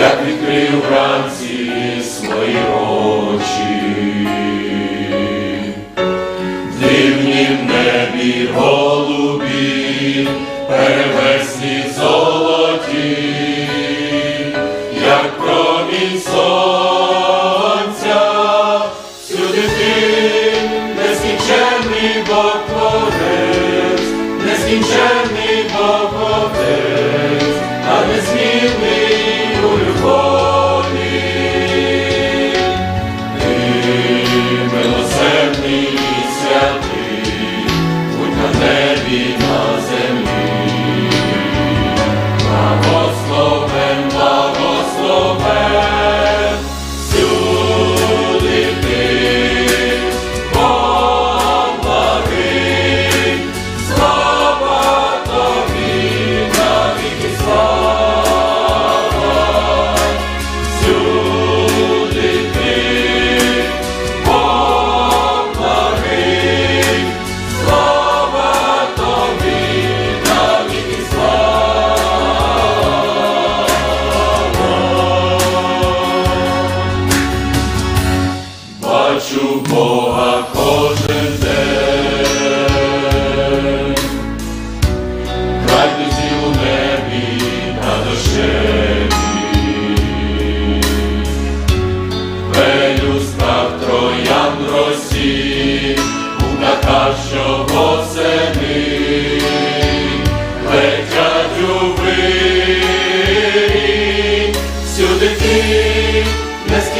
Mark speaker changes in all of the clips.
Speaker 1: як відкрив вранці свої очі, в дивнім небі голубі, перевесні золоті, як промінь сонця, всюди ти нескінченний Бог нескінченний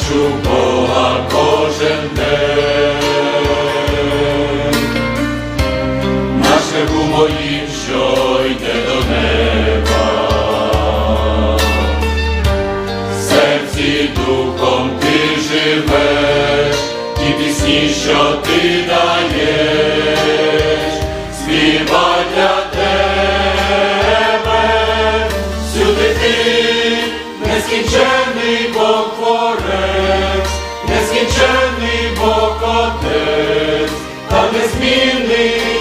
Speaker 1: Бачу кожен день, на моїм, що йде до неба, в серці духом ти живеш, і пісні, що ти даєш, та